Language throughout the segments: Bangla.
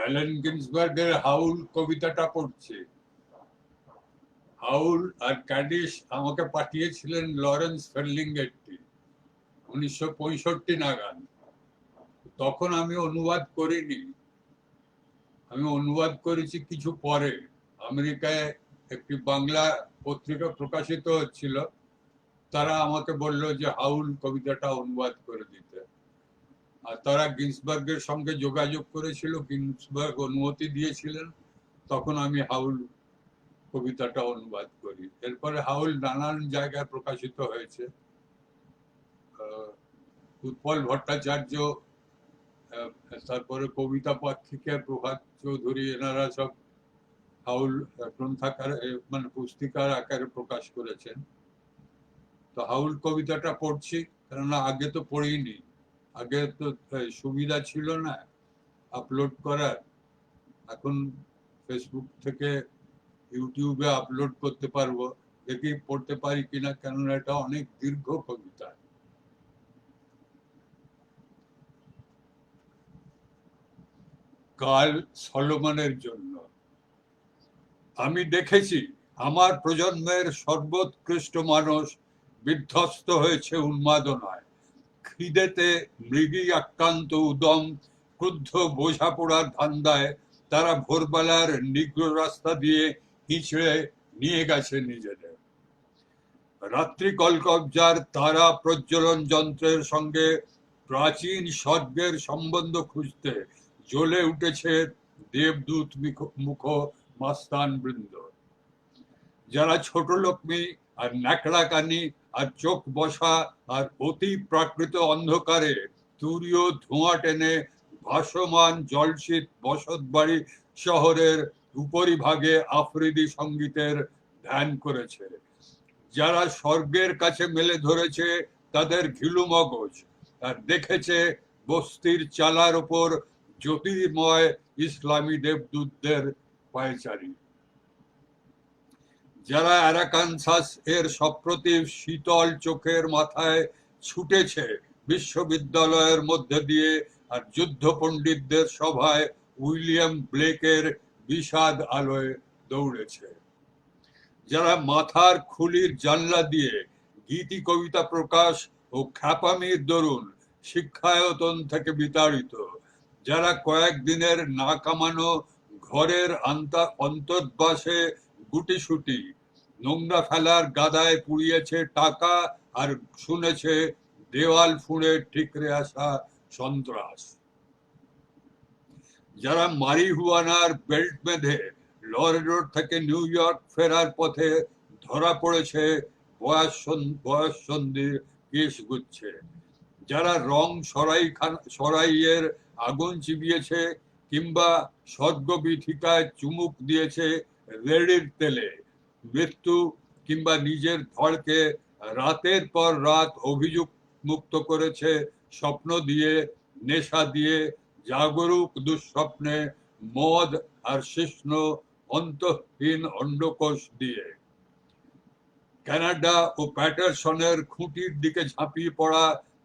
অ্যালেন গিন্সবার্গের হাউল কবিতাটা পড়ছি। হাউল আর ক্যাডিশ আমাকে পাঠিয়েছিলেন লরেন্স উনিশশো পঁয়ষট্টি নাগাদ। তখন আমি অনুবাদ করিনি। আমি অনুবাদ করেছি কিছু পরে। আমেরিকায় একটি বাংলা পত্রিকা প্রকাশিত হচ্ছিল। তারা আমাকে বলল যে হাউল কবিতাটা অনুবাদ করে দিতে। আর তারা গিন্সবার্গের সঙ্গে যোগাযোগ করেছিল, গিন্সবার্গ অনুমতি দিয়েছিলেন। তখন আমি হাউল কবিতাটা অনুবাদ করি। এরপরে হাউল নানান জায়গায় প্রকাশিত হয়েছে। উৎপল ভট্টাচার্য তারপরে কবিতা পাক্ষিকা প্রভাত চৌধুরী, এনারা সব হাউল গ্রন্থাকার মানে পুস্তিকার আকারে প্রকাশ করেছেন। তো হাউল কবিতাটা পড়ছি, কেননা আগে তো পড়িনি আগে তো সুবিধা ছিল না আপলোড করার। এখন ফেসবুক থেকে ইউটিউবে আপলোড করতে পারব, দেখি পড়তে পারি কিনা, কেননা এটা অনেক দীর্ঘ কবিতা। কাল সলোমনের জন্য। আমি দেখেছি আমার প্রজন্মের সর্বোৎকৃষ্ট মানুষ বিধ্বস্ত হয়েছে উন্মাদনায়। খিদেতে মৃগী আক্রান্ত উদম, ক্রুদ্ধ বোঝাপড়ার ধান্দায় তারা ভোরবেলার নিগ্র রাস্তা দিয়ে হিঁচড়ে নিয়ে গেছে নিজেদের। রাত্রি কলকবজার তারা প্রজ্বলন যন্ত্রের সঙ্গে প্রাচীন স্বর্গের সম্বন্ধ খুঁজতে জ্বলে উঠেছে দেবদূত মুখ মাস্তান বৃন্দ যারা ছোট লক্ষ্মী আর ন্যাকড়া কানি, আর চোখ বসা, আর অতি প্রাকৃত অন্ধকারে তুরীয় ধোঁয়া টেনে ভাসমান জলশীত বসত বাড়ি শহরের উপরিভাগে আফ্রিদি সঙ্গীতের ধ্যান করেছে। যারা স্বর্গের কাছে মেলে ধরেছে, তাদের ঘিলু মগজ, আর দেখেছে বস্তির চালার ওপর জ্যোতির্ময় ইসলামী দেবদূতদের পায়চারি। যারা অ্যারাকানসাস এর সপ্রতিভ শীতল চোখের মাথায় ছুটেছে বিশ্ববিদ্যালয়ের মধ্যে দিয়ে আর যুদ্ধ পণ্ডিতদের সভায় উইলিয়াম ব্লেকের বিষাদ আলোয় দৌড়েছে। যারা মাথার খুলির জানলা দিয়ে গীতি কবিতা প্রকাশ ও খ্যাপামির দরুন শিক্ষায়তন থেকে বিতাড়িত, যারা কয়েকদিনের না কামানো ঘরের অন্তর্বাসে গুটিসুটি নোংরা ফেলার গাদায় পুড়িয়েছে টাকা আর শুনেছে দেওয়াল ফুঁড়ে ঠিকরে আসা সন্ত্রাস। যারা মারিহুয়ানার বেল্ট বেঁধে লরি রোড থেকে নিউ ইয়র্ক ফেরার পথে ধরা পড়েছে, বয়স সন- বয়স সন্ধির কেস গুচ্ছে। যারা রং সরাই সরাইয়ের আগুন চিবিয়েছে কিংবা স্বর্গবিথিকায় চুমুক দিয়েছে রেডির তেলে মৃত্যু কিংবা নিজের ধড়কে রাতের পর রাত অভিযোগ মুক্ত করেছে, স্বপ্ন দিয়ে, নেশা দিয়ে, জাগরুক দুঃস্বপ্নে, মদ আর শিষ্ণ অন্তহীন অন্ডকোষ দিয়ে। কানাডা ও প্যাটারসনের খুঁটির দিকে ঝাঁপিয়ে পড়া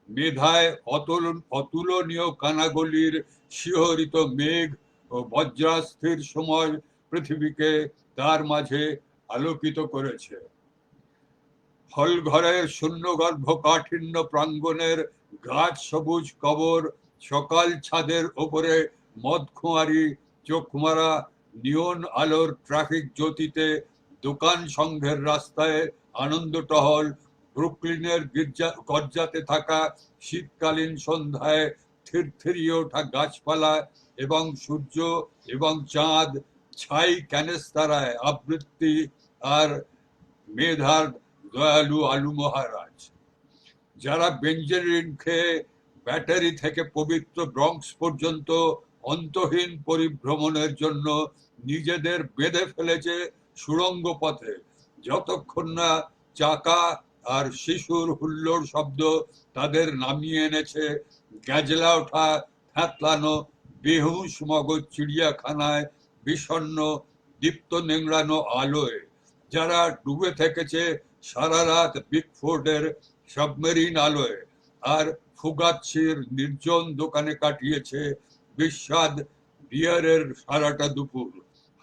মেধায় অতুল, অতুলনীয় কানাগলির শিহরিত মেঘ ও বজ্রাস্থির সময় পৃথিবীকে তার মাঝে আলোকিত করেছে। হল ঘরের শূন্যগর্ভ কাঠিন্য প্রাঙ্গণের গাছ সবুজ কবর, সকাল ছাদের ওপরে মদখুয়ারি চোখ মারা নিয়ন আলোর ট্রাফিক জ্যোতিতে দোকান সংঘের রাস্তায় আনন্দ টহল ব্রুকলিনের গির্জা, গর্জাতে থাকা শীতকালীন সন্ধ্যায় থিরথিরিয়ে ওঠা গাছপালা এবং সূর্য এবং চাঁদ ছাই ক্যানেস্তারায় আবৃত্তি আর মেধার দয়ালু আলু মহারাজ। যারা বেঞ্জারিন খেয়ে ব্যাটারি থেকে পবিত্র ব্রঙ্কস পর্যন্ত অন্তহীন পরিভ্রমণের জন্য নিজেদের বেঁধে ফেলেছে সুড়ঙ্গ পথে, যতক্ষণ না চাকা আর শিশুর হুল্লোড় শব্দ তাদের নামিয়ে এনেছে গ্যাজলা ওঠা থ্যাতলানো বেহুশ মগজ চিড়িয়াখানায় বিষণ্ণ, দীপ্ত নেংড়ানো আলোয়। যারা ডুবে থেকেছে সারা রাত বিগফোর্ডের সাবমেরিন আলোয়। আর ফুগাচ্ছির নির্জন দোকানে কাটিয়েছে বিস্বাদ বিয়ারের সারাটা দুপুর।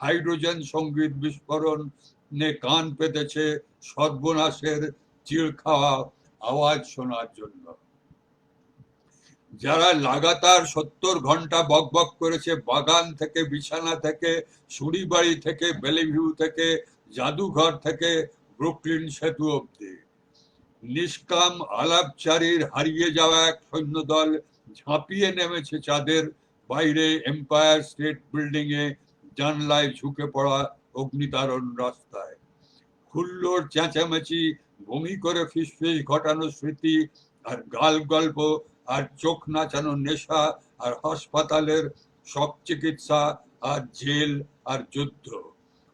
হাইড্রোজেন সংগীত বিস্ফোরণে কান পেতেছে সর্বনাশের চিড় খাওয়া আওয়াজ শোনার জন্য। যারা লাগাতার সত্তর ঘণ্টা বক বক করেছে বাগান থেকে, বিছানা থেকে সুড়ি বাড়ি থেকে, বেলিভিউ থেকে, জাদুঘর থেকে, ব্রুকলিন সেতু অব্দি নিষ্কাম আলাপচারীর হারিয়ে যাওয়া এক সৈন্যদল ঝাঁপিয়ে নেমেছে চাঁদের বাইরে এম্পায়ার স্টেট বিল্ডিং এ জানলায় ঝুঁকে পড়া অগ্নিতারণ রাস্তায়। খুল্লোর চেঁচামেচি, বমি করে ফিসফিস ঘটানো স্মৃতি আর গাল গল্প আর চোখ নাচানো নেশা আর হাসপাতালের সব চিকিৎসা আর জেল আর যুদ্ধ।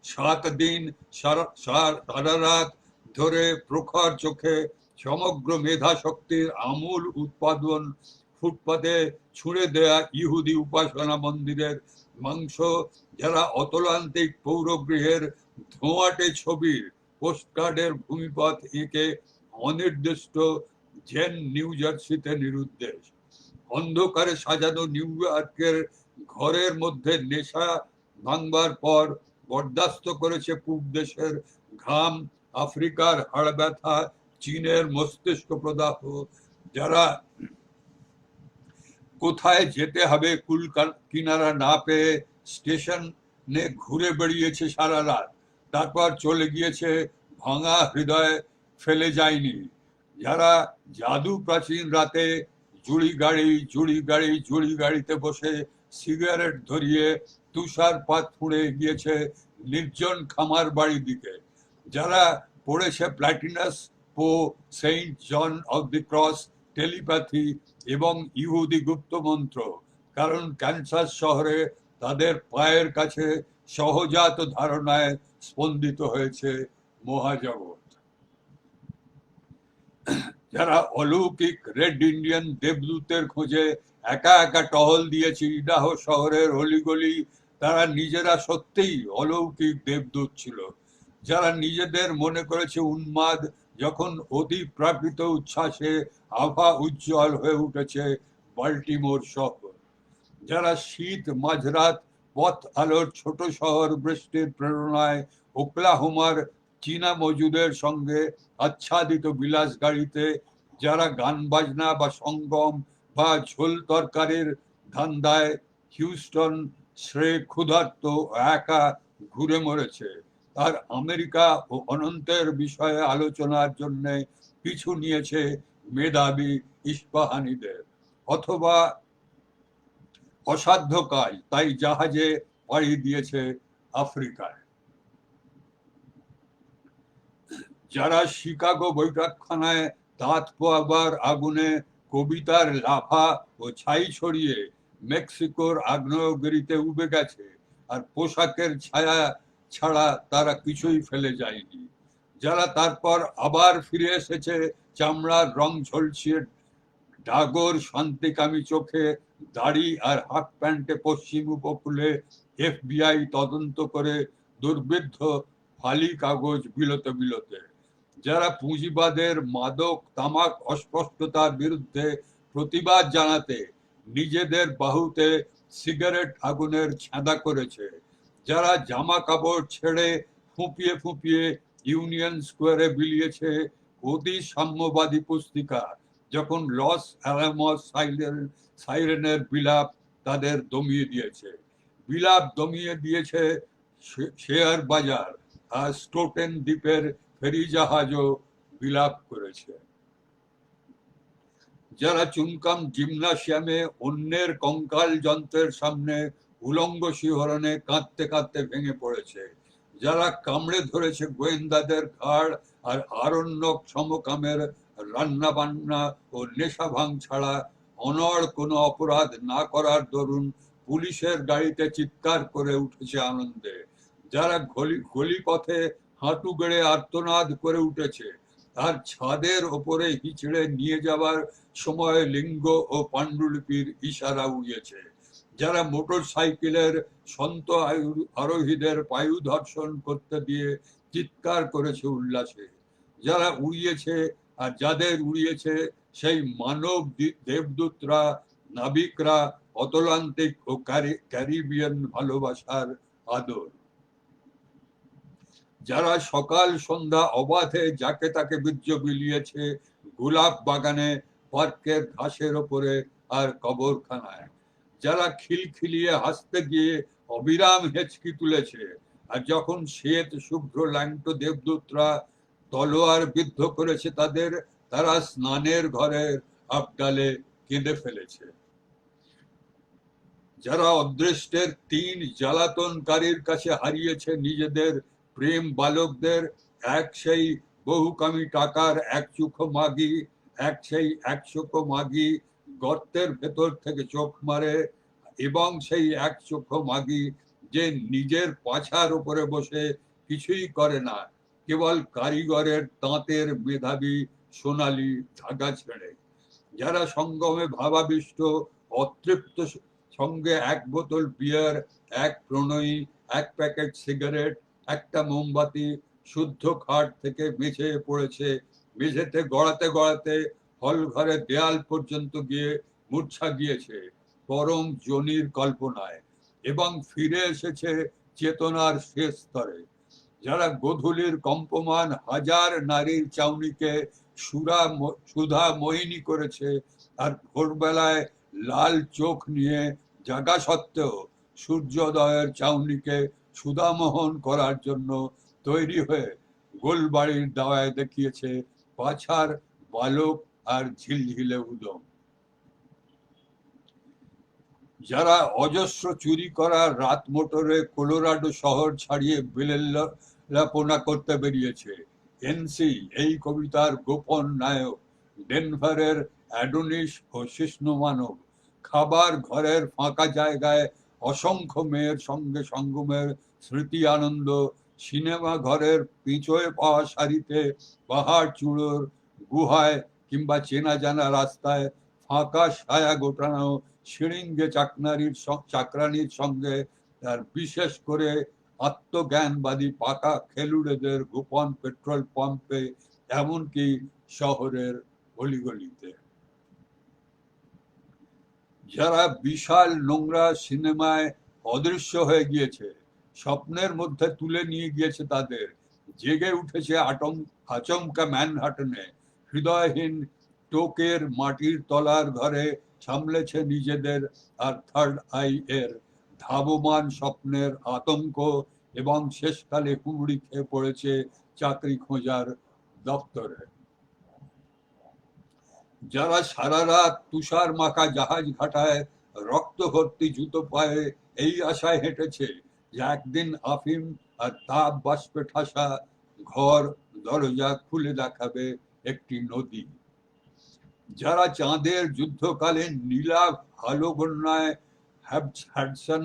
সাত দিন সারা রাত ধরে প্রখর চোখে সমগ্র মেধা শক্তির আমূল উৎপাদন ফুটপাতে ছুঁড়ে দেয়া ইহুদি উপাসনা মন্দিরের মাংস, যারা অতলান্তিক পৌরগৃহের ধোঁয়াটে ছবির পোস্টকার্ডের ভূমিপথ এঁকে অনির্দিষ্ট জেন নিউ জার্সিতে নিরুদ্দেশ। অন্ধকারে সাজানো নিউ ইয়র্কের ঘরের মধ্যে নেশা ভাঙবার পর বরদাস্ত করেছে পূব দেশের ঘাম, আফ্রিকার হাড় ব্যথা, চীনের মস্তিষ্ক প্রদাহ। যারা কোথায় যেতে হবে কুল কিনারা না পেয়ে স্টেশনে ঘুরে বেড়িয়েছে সারা রাত। তারপর চলে গিয়েছে ভাঙা হৃদয়, ফেলে যায়নি। যারা জাদু প্রাচীন রাতে জুড়ি গাড়ি জুড়ি গাড়ি জুড়ি গাড়িতে বসে সিগারেট ধরিয়ে তুষারপাত ফুঁড়ে গিয়েছে নির্জন খামার বাড়ির দিকে। যারা পড়েছে Plotinus Poe, Saint John of the Cross, telepathy এবং ইহুদি গুপ্ত মন্ত্র, কারণ ক্যান্সার শহরে তাদের পায়ের কাছে সহজাত ধারণায় স্পন্দিত হয়েছে মহাজগৎ। যারা অলৌকিক রেড ইন্ডিয়ান দেবদূতের খোঁজে একা একা টহল দিয়েছে ইডাহ শহরের অলিগলি তারা নিজেরা সত্যিই অলৌকিক দেবদূত ছিল। যারা নিজেদের মনে করেছে উন্মাদ, যখন অতিপ্রাকৃত উচ্ছ্বাসে আভা উজ্জ্বল হয়ে উঠেছে বাল্টিমোর শহর। যারা শীত, মাঝরাত, পথ আলোর ছোট শহর বৃষ্টির প্রেরণায় ওকলাহোমার চীনা মজুদের সঙ্গে আচ্ছাদিত বিলাস গাড়িতে যারা গান বাজনা বা সঙ্গম বা ঝোল তরকারির ধান্দায় হিউস্টন শ্রে ক্ষুধার্ত একা ঘুরে মরেছে। আর আমেরিকা ও অনন্তের বিষয়ে আলোচনার জন্য পিছু নিয়েছে মেধাবী ইস্পাহানিদের। অথবা অসাধ্য কাজ তাই জাহাজে পাড়ি দিয়েছে আফ্রিকায়। যারা শিকাগো বৈঠকখানায় দাঁত পোয়াবার আগুনে কবিতার লাফা ও ছাই ছড়িয়ে মেক্সিকোর আগ্নেয়গিরিতে উবে গেছে, আর পোশাকের ছায়া ছাড়া তারা কিছুই ফেলে যায়নি। যারা তারপর আবার ফিরে এসেছে, চামড়ার রং ঝলসিয়ে ডাগর শান্তিকামী চোখে দাড়ি আর হাফ প্যান্টে পশ্চিম উপকূলে এফবিআই তদন্ত করে দুর্বৃদ্ধ ফালি কাগজ বিলতে বিলতে। যারা পুঁজিবাদের মাদক, তামাক, অস্পষ্টতার বিরুদ্ধে প্রতিবাদ জানাতে নিজেদের বাহুতে সিগারেট আগুনের ছাঁদা করেছে, যারা জামা কাপড় ছেড়ে ফুঁপিয়ে ফুঁপিয়ে ইউনিয়ন স্কোয়ারে বিলিয়েছে অতি সাম্যবাদী পুস্তিকা, যখন লস অ্যালামস সাইলেন, সাইরেনের বিলাপ তাদের দমিয়ে দিয়েছে। বিলাপ দমিয়ে দিয়েছে শেয়ার বাজার, আর স্টোটেন দ্বীপের ফেরি জাহাজও বিলাপ করেছে। যারা চুনকাম জিমনাসিয়ামে অন্যের কঙ্কাল যন্ত্রের সামনে উলঙ্গ শিহরণে কাঁদতে কাঁদতে ভেঙে পড়েছে, যারা কামড়ে ধরেছে গোয়েন্দাদের ঘাড় আর আরণ্যক সমকামের রান্না বান্না ও নেশা ভাঙ ছাড়া অনড় কোনো অপরাধ না করার দরুন পুলিশের গাড়িতে চিৎকার করে উঠেছে আনন্দে, যারা গলি গলি পথে হাঁটু গেড়ে আর্তনাদ করে উঠেছে। তার ছাদের ওপরে হিচড়ে নিয়ে যাবার সময় লিঙ্গ ও পাণ্ডুলিপির ইশারা উড়িয়েছে। যারা মোটর সাইকেলের সন্ত আরোহীদের পায়ু ধর্ষণ করতে দিয়ে চিৎকার করেছে উল্লাসে। যারা উড়িয়েছে আর যাদের উড়িয়েছে, সেই মানব দেবদূতরা, নাবিকরা, অতলান্তিক ও ক্যারি- ক্যারিবিয়ান ভালোবাসার আদর। যারা সকাল সন্ধ্যা অবাধে যাকে তাকে বীর্য বিলিয়েছে গোলাপ বাগানে, পার্কের ঘাসের ওপরে আর কবরখানায়। যারা খিলখিলিয়ে হাসতে গিয়ে অবিরাম হেঁচকি তুলেছে, আর যখন শ্বেত শুভ্র ল্যাংটো দেবদূতরা তলোয়ার বিদ্ধ করেছে তাদের, তারা স্নানের ঘরের আবডালে কেঁদে ফেলেছে। যারা অদৃষ্টের তিন জ্বালাতনকারীর কাছে হারিয়েছে নিজেদের প্রেম বালকদের এক সেই বহুকামী টাকার এক চুখো মাগি, এক সেই এক চোখো মাগি, গর্তের ভেতর থেকে চোখ মারে এবং সেই এক চোখো মাগি যে নিজের পাছার উপরে বসে কিছুই করে না, কেবল কারিগরের তাঁতের মেধাবী সোনালি ধাগা ছেড়ে। যারা সঙ্গমে ভাবাবিষ্ট, অতৃপ্ত সঙ্গে এক বোতল বিয়ার এক প্রণয়ী, এক প্যাকেট সিগারেট একটা মোমবাতি শুদ্ধ খাট থেকে মেঝে পড়েছে। মেঝেতে গড়াতে গড়াতে হল ঘরের দেয়াল পর্যন্ত গিয়ে মূর্ছা গিয়েছে। পরম জনির কল্পনায় এবং ফিরে এসেছে চেতনার শেষ স্তরে। যারা গোধূলির কম্পমান হাজার নারীর চাউনিকে সুরা সুধা মোহিনী করেছে আর ভোরবেলায় লাল চোখ নিয়ে জাগা সত্ত্বেও সূর্যোদয়ের চাউনিকে সুধামোহন করার জন্য তৈরি হয়ে গোলবাড়ির দাওয়ায় দেখিয়েছে পাছার বালক আর ঝিলঝিলে উদম। যারা অজস্র চুরি করা রাত মোটরে কোলোরাডো শহর ছাড়িয়ে বিলেল্লাপনা করতে বেরিয়েছে। এনসি এই কবিতার গোপন নায়ক, ডেনভারের অ্যাডোনিস ও শিষ্ণু মানব। খাবার ঘরের ফাঁকা জায়গায় অসংখ্য মেয়ের সঙ্গে সঙ্গমের স্মৃতি আনন্দ, সিনেমা ঘরের পিছয়ে পাওয়া সারিতে পাহাড় চূড়োর গুহায় কিংবা চেনা জানা রাস্তায় ফাঁকা ছায়া গোটানো সিরিঙ্গে চাকনারির চাকরানির সঙ্গে তার বিশেষ করে আত্মজ্ঞানবাদী পাকা খেলুড়েদের গোপন পেট্রোল পাম্পে, এমনকি শহরের গলিগলিতে। যারা বিশাল নোংরা সিনেমায় অদৃশ্য হয়ে গিয়েছে স্বপ্নের মধ্যে তুলে নিয়ে গিয়েছে তাদের। জেগে উঠেছে আটম, আচমকা ম্যানহাটনে। হৃদয়হীন টোকের মাটির তলার ঘরে সামলেছে নিজেদের আর থার্ড আই এর ধাবমান স্বপ্নের আতঙ্ক এবং শেষকালে হুমড়ি খেয়ে পড়েছে চাকরি খোঁজার দপ্তরে। যারা সারা রাত তুষার মাখা জাহাজ ঘাটায় রক্ত ভর্তি জুতো পায়ে এই আশায় হেঁটেছে যে একদিন আফিম আর তাপ বাষ্পে ঠাসা ঘর দরজা খুলে দেখাবে একটি নদী। যারা চাঁদের যুদ্ধকালীন নীলা আলো বন্যায় হ্যাডসন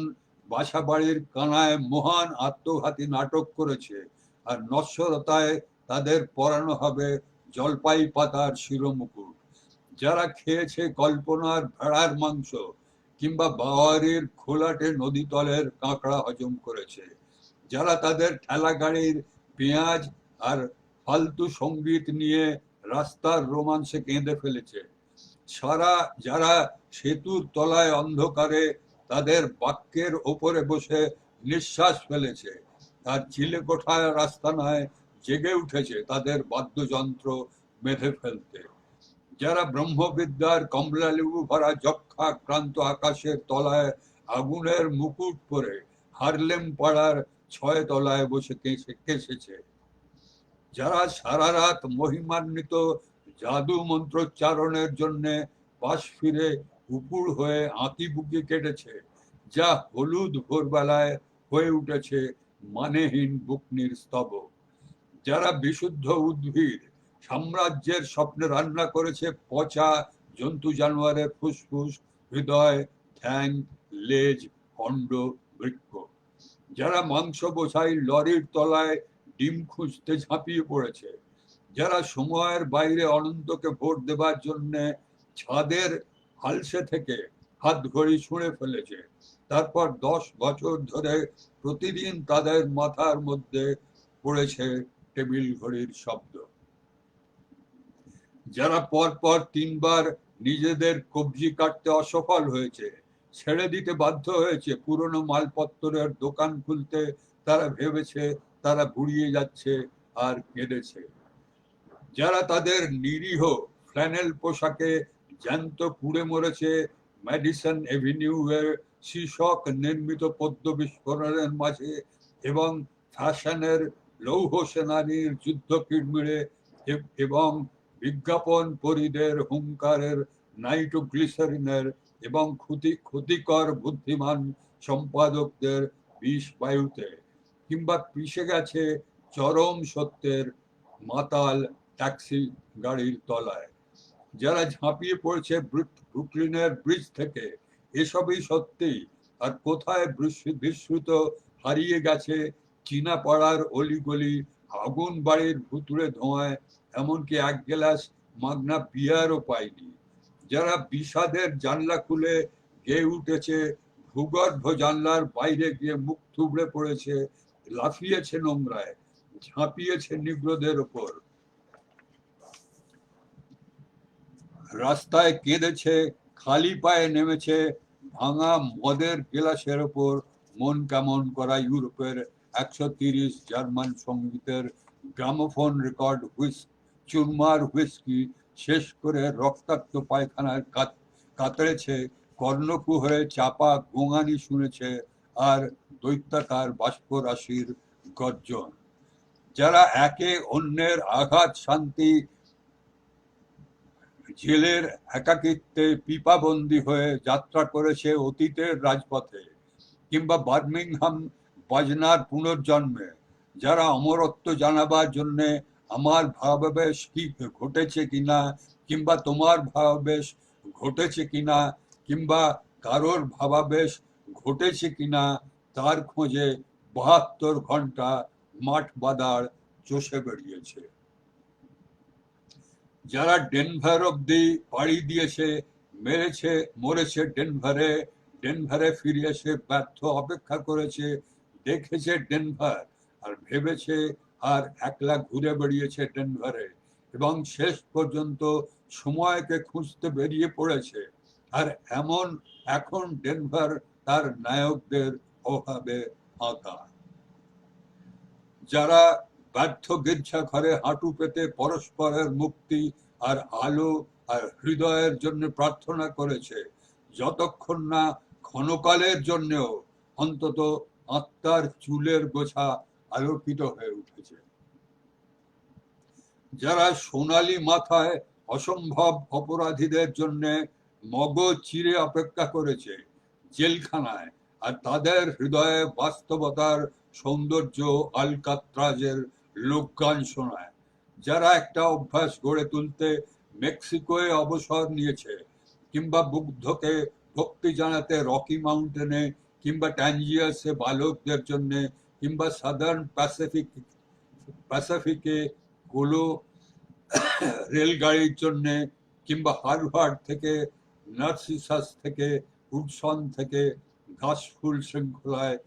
বাসাবাড়ির কানায় মহান আত্মঘাতী নাটক করেছে আর নশ্বরতায় তাদের পরানো হবে জলপাই পাতার শিরোমুকুট। যারা খেয়েছে কল্পনার ভেড়ার মাংস কিংবা বাওয়ারির খোলাটে নদীতলের কাঁকড়া হজম করেছে, যারা তাদের ঠেলা গাড়ির পেঁয়াজ আর ফালতু সংগীত নিয়ে রাস্তার রোমাঞ্চে কেঁদে ফেলেছে। সারা যারা সেতুর তলায় অন্ধকারে তাদের বাক্যের ওপরে বসে নিঃশ্বাস ফেলেছে আর চিলে কোঠায় রাস্তা নয়, জেগে উঠেছে তাদের বাদ্যযন্ত্র বেঁধে ফেলতে। যারা ব্রহ্মবিদ্যার কমলালেবু ভরা যক্ষাক্রান্ত আকাশের তলায় আগুনের মুকুট পরে হারলেম পাড়ার ছয় তলায় বসে কেসে, কেসেছে। যারা সারা রাত মহিমান্বিত জাদু মন্ত্রোচ্চারণের জন্য পাশ ফিরে উপুর হয়ে আঁকি বুকি কেটেছে, যা হলুদ ভোরবেলায় হয়ে উঠেছে মানেহীন বুকনির স্তবক যারা বিশুদ্ধ উদ্ভিদ সাম্রাজ্যের স্বপ্নে রান্না করেছে পচা জন্তু জানোয়ারের ফুসফুস, হৃদয়, ঠ্যাং, লেজ, খণ্ড, বৃক্ষ। যারা মাংস বোঝাই লরির তলায় ডিম খুঁজতে ঝাঁপিয়ে পড়েছে, যারা সময়ের বাইরে অনন্তকে ভোট দেবার জন্য ছাদের হালসে থেকে হাত ঘড়ি ছুঁড়ে ফেলেছে, তারপর দশ বছর ধরে প্রতিদিন তাদের মাথার মধ্যে পড়েছে টেবিল ঘড়ির শব্দ। যারা পর তিনবার নিজেদের কবজি কাটতে অসফল হয়েছে, ছেড়ে দিতে বাধ্য হয়েছে, পুরনো মালপত্রের দোকান খুলতে তারা ভেবেছে, তারা বুড়িয়ে যাচ্ছে আর কেঁদেছে। যারা তাদের নিরীহ ফ্ল্যানেল পোশাকে জ্যান্ত পুড়ে মরেছে, ম্যাডিসন এভিনিউ এর শীর্ষক নির্মিত পদ্ম বিস্ফোরণের মাঝে এবং ফ্যাশনের লৌহ সেনানির যুদ্ধ কিড়মিড়ে এবং বিজ্ঞাপন পরিদের হুঙ্কারের নাইট্রোগ্লিসারিনের এবং ক্ষতি ক্ষতিকর বুদ্ধিমান সম্পাদকদের বিষ বায়ুতে, কিংবা পিষে গেছে চরম সত্যের মাতাল ট্যাক্সি গাড়ির তলায়। যারা ঝাঁপিয়ে পড়েছে ব্রুকলিনের ব্রিজ থেকে, এসবই সত্যি। আর কোথায় বিস্মৃ- বিস্মৃত হারিয়ে গেছে চীনা পাড়ার অলিগলি আগুন বাড়ির ভুতুড়ে ধোঁয়ায় এমনকি এক গ্লাস মাগনা বিয়ারও পায়নি যারা বিষাদের জানলা খুলে গেয়ে উঠেছে, ভূগর্ভ জানলার বাইরে গিয়ে মুখ থুবড়ে পড়েছে, লাফিয়েছে নোংরায়, ঝাঁপিয়েছে নিগ্রদের ওপর। রাস্তায় কেঁদেছে, খালি পায়ে নেমেছে, ভাঙা মদের গেলাসের ওপর মন কেমন করা ইউরোপের একশো তিরিশ জার্মান সঙ্গীতের গ্রামোফোন রেকর্ড হুইস চুরমার হুইস্কি, শেষ করে রক্তাক্ত পায়খানার কাত- কাতড়েছে কর্ণকুহরে চাপা গোঙানি শুনেছে আর দৈত্যাকার বাষ্প রাশির গর্জন। যারা একে অন্যের আঘাত, শান্তি, জেলের একাকিত্বে পিপাবন্দি হয়ে যাত্রা করেছে অতীতের রাজপথে কিংবা বার্মিংহাম বাজনার পুনর্জন্মে, যারা অমরত্ব জানাবার জন্য আমার ভাবাবেশ কি ঘটেছে কিনা, কিংবা তোমার ভাবাবেশ ঘটেছে কিনা, কিংবা কারোর ভাবাবেশ ঘটেছে কিনা, তার খোঁজে বাহাত্তর ঘণ্টা মাঠ বাদার চষে বেরিয়েছে। যারা ডেনভার অব্দি পাড়ি দিয়েছে, মেরেছে, মরেছে ডেনভারে ডেনভারে ফিরে এসে ব্যর্থ অপেক্ষা করেছে, দেখেছে ডেনভার আর ভেবেছে আর একলা ঘুরে বেরিয়েছে ডেনভারে এবং শেষ পর্যন্ত সময়কে খুঁজতে বেরিয়ে পড়েছে। আর এমন এখন ডেনভার তার নায়কদের অভাবে আঁকা যারা ব্যর্থ গির্জা ঘরে হাঁটু পেতে পরস্পরের মুক্তি আর আলো আর হৃদয়ের জন্য প্রার্থনা করেছে, যতক্ষণ না ক্ষণকালের জন্যও অন্তত আত্মার চুলের গোছা আলোকিত হয়ে উঠেছে। যারা সোনালী মাথায় অসম্ভব অপরাধীদের জন্য মগজ চিরে অপেক্ষা করেছে জেলখানায় আর তাদের হৃদয়ে বাস্তবতার সৌন্দর্য আলকাত্রাজের লোকগান শোনায়, যারা একটা অভ্যাস গড়ে তুলতে মেক্সিকোয় অবসর নিয়েছে কিংবা বুদ্ধকে ভক্তি জানাতে রকি মাউন্টেনে কিংবা ট্যাঞ্জিয়াসে বালকদের জন্য কিংবা সাদার্ন প্যাসিফিক, প্যাসিফিকে গোলো রেলগাড়ির জন্য কিংবা হারভার্ড থেকে, নার্সিসাস থেকে, উডসন থেকে ঘাসফুল শৃঙ্খলায়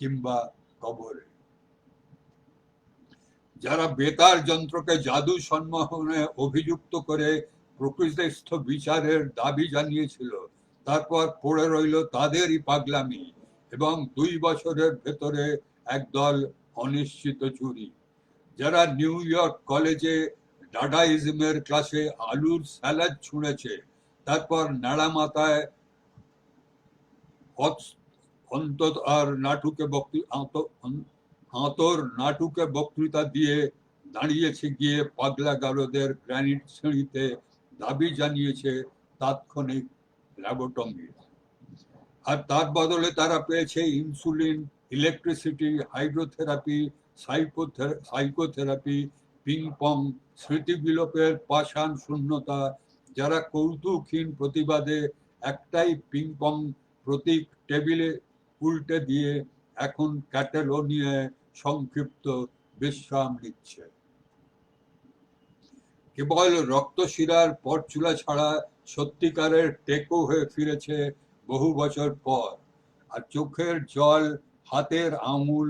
কিংবা কবরে। যারা বেতার যন্ত্রকে জাদু সম্মোহনে অভিযুক্ত করে প্রকৃতিস্থ বিচারের দাবি জানিয়েছিল, তারপর পড়ে রইল তাদেরই পাগলামি এবং দুই বছরের ভেতরে একদল অনিশ্চিত চুরি যারা নিউ ইয়র্ক কলেজে ডাডাইজমের ক্লাসে আলুর স্যালাড ছুঁড়েছে, তারপর নাড়া মাথায় নাটুকে বক্তৃতা দিয়ে দাঁড়িয়েছে গিয়ে পাগলা গারদের গ্রানিট শ্রেণীতে দাবি জানিয়েছে তাৎক্ষণিক ল্যাবোটমি। আর তার বদলে তারা পেয়েছে insulin electricity hydrotherapy psychotherapy ping pong স্মৃতি বিলোপের পাষাণ শূন্যতা, যারা কৌতুকহীন প্রতিবাদে একটাই পিং পং প্রতীক টেবিলে উল্টে দিয়ে এখন ক্যাটালোনিয়ায় সংক্ষিপ্ত বিশ্রাম নিচ্ছে। কেবল রক্তশিরার পরচুলা ছাড়া সত্যিকারের টেকো হয়ে ফিরেছে বহু বছর পর, আর চোখের জল হাতের আঙুল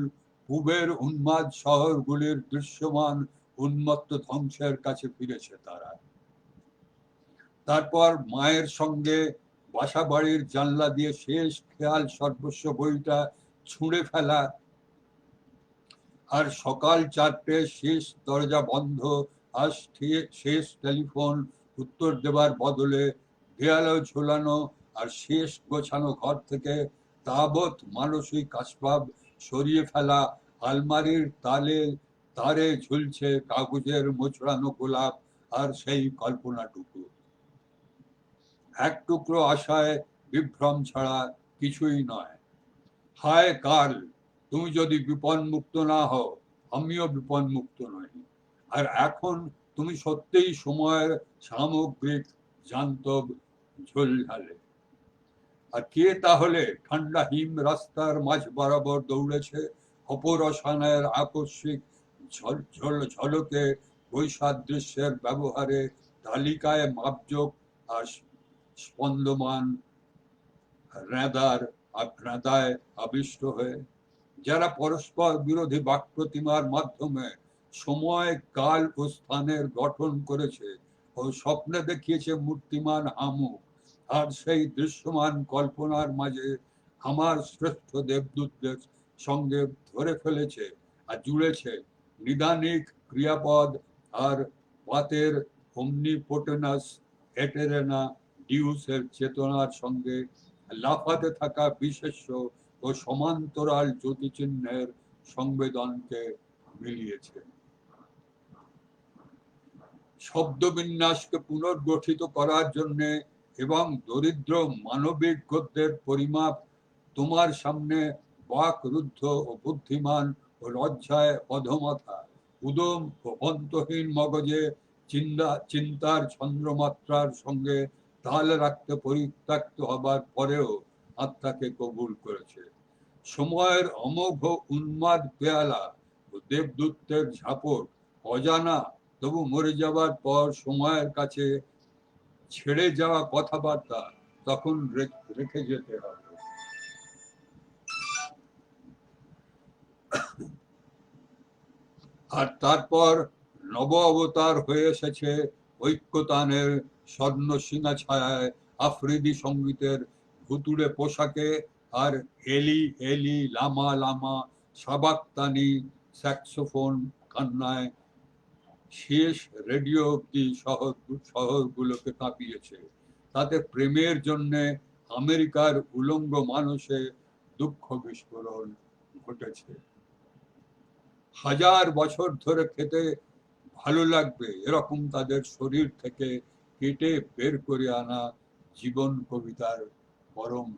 পূবের উন্মাদ শহরগুলির দৃশ্যমান উন্মত্ত ধ্বংসের কাছে ফিরেছে তারা। তারপর মায়ের সঙ্গে বাসা বাড়ির জানলা দিয়ে শেষ খেয়াল সর্বস্ব বইটা ছুঁড়ে ফেলা আর সকাল চারটে শেষ দরজা বন্ধ, আর শেষ টেলিফোন উত্তর দেবার বদলে দেয়ালে ঝোলানো আর শেষ গোছানো ঘর থেকে তাবৎ মানসিক আসবাব সরিয়ে ফেলা, আলমারির তালে, তারে ঝুলছে কাগজের মোচড়ানো গোলাপ আর সেই কল্পনাটুকু। এক টুকরো আশায় বিভ্রম ছাড়া কিছুই নয়। হায় কাল, তুমি যদি বিপদ মুক্ত না হও, আমিও বিপদ মুক্ত নই। আর এখন তুমি সত্যিই সময়ের সামগ্রিক জান্তব ঝোলঝালে। আর কে তাহলে ঠান্ডা হিম রাস্তার মাঝ বরাবর দৌড়েছে? অপরসানের আকস্মিক ঝল- ঝল- ঝলকে বৈসাদৃশ্যের ব্যবহারে তালিকায় মাপযোগ আর স্পন্দমান রেদার রেদায় আবিষ্ট হয়ে, যারা পরস্পর বিরোধী বাক প্রতিমার মাধ্যমে সময়, কাল ও স্থানের গঠন করেছে ও স্বপ্নে দেখিয়েছে মূর্তিমান হামু আর সেই দৃশ্যমান কল্পনার মাঝে আমার শ্রেষ্ঠ দেবদূতদের সঙ্গে ধরে ফেলেছে আর জুড়েছে নিদানিক ক্রিয়াপদ আর পাতের অমনিপোটেনাস এটেরেনা ডিউসের চেতনার সঙ্গে লাফাতে থাকা বিশেষ্য ও সমান্তরাল জ্যোতিচিহ্নের সংবেদনকে মিলিয়েছে। শব্দবিন্যাসকে পুনর্গঠিত করার জন্য এবং দরিদ্র মানবিক গদ্যের পরিমাপ তোমার সামনে বাক রুদ্ধ ও বুদ্ধিমান ও লজ্জায় অধমথা উদম ও অন্তহীন মগজে চিন্তা, চিন্তার চন্দ্রমাত্রার সঙ্গে তাল রাখতে পরিত্যক্ত হবার পরেও আত্মাকে কবুল করেছে। সময়ের অমোঘ উন্মাদ পেয়ালা ও দেবদূতের ঝাপট অজানা তবু মরে যাবার পর সময়ের কাছে ছেড়ে যাওয়া কথাবার্তা তখন রেখে যেতে হবে। আর তারপর নব অবতার হয়ে এসেছে ঐক্যতানের স্বর্ণ সিংহা ছায়ায় আফ্রিদি সঙ্গীতের ভুতুড়ে পোশাকে আর এলি এলি, লামা লামা, সাবাক্তানি, স্যাক্সোফোন কান্নায় শেষ রেডিও অব্দি শহর, শহরগুলোকে কাঁপিয়েছে। তাতে প্রেমের জন্যে আমেরিকার উলঙ্গ মানুষে দুঃখ বিস্ফোরণ ঘটেছে। হাজার বছর ধরে খেতে ভালো লাগবে এরকম তাদের শরীর থেকে কেটে বের করে আনা জীবন কবিতার পরম